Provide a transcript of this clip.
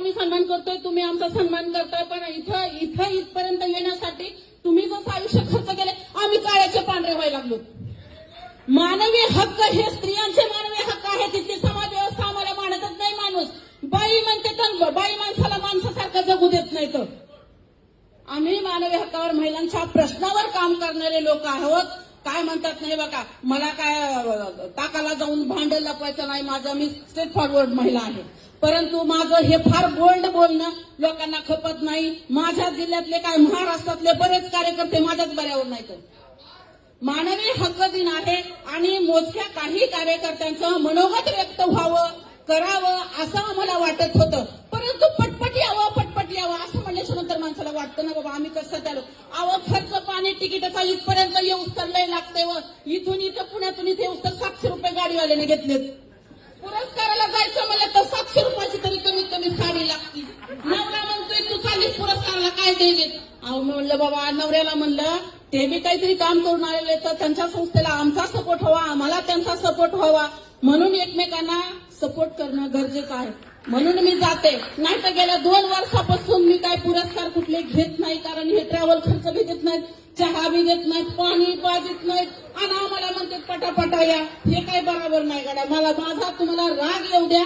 आम्ही सन्मान करतोय तुम्ही आमचा सन्मान करताय पण इथं इथं इथपर्यंत येण्यासाठी तुम्ही जसं आयुष्य खर्च केले आम्ही काळ्याचे पांढरे व्हायला लागलो. मानवी हक्क हे स्त्रियांचे मानवी हक्क आहे तिथली समाज व्यवस्था आम्हाला मानतच नाही माणूस. बाई म्हणते तर बाई माणसाला माणसासारखं जगू देत नाही तर. आम्ही मानवी हक्कावर महिलांच्या प्रश्नावर काम करणारे लोक आहोत. काय म्हणतात नाही बघा मला काय ताकाला जाऊन भांड लपवायचं नाही माझं मी स्ट्रेट फॉरवर्ड महिला आहे. परंतु माझं हे फार बोल्ड बोलणं लोकांना खपत नाही. माझ्या जिल्ह्यातले काय महाराष्ट्रातले बरेच कार्यकर्ते माझ्याच बऱ्यावर नाही तर मानवी हक्क दिन आहे आणि मोजक्या काही कार्यकर्त्यांचं मनोगत व्यक्त व्हावं करावं असं आम्हाला वाटत माणसाला वाटतं ना बाबा आम्ही कसं त्यालो अहो खर्च पाणी तिकिटाचा इथपर्यंत येऊस तर लय लागते व. इथून इथं पुण्यातून इथे येऊस तर सातशे रुपये गाडीवाल्याने घेतलेत. पुरस्काराला जायचं म्हणलं तर सातशे रुपयाची तरी कमीत कमी साडी लागती. नवरा म्हणतोय तू चालीस पुरस्काराला काय देत अहो म्हणलं बाबा नवऱ्याला म्हणलं ते बी काहीतरी काम करून आलेले तर त्यांच्या संस्थेला आमचा सपोर्ट हवा आम्हाला त्यांचा सपोर्ट व्हावा म्हणून एकमेकांना सपोर्ट करणं गरजेचं आहे. म्हणून मी जाते. नाही तर गेल्या दोन वर्षापासून मी घेत नाही कारण हे ट्रॅव्हल खर्च बी देत नाहीत चहा बी देत नाहीत पाणी पाजित नाहीत. आणि आम्हाला म्हणतात पटापटा या. हे काही बरोबर नाही गाड्या. मला माझा तुम्हाला राग येऊ द्या.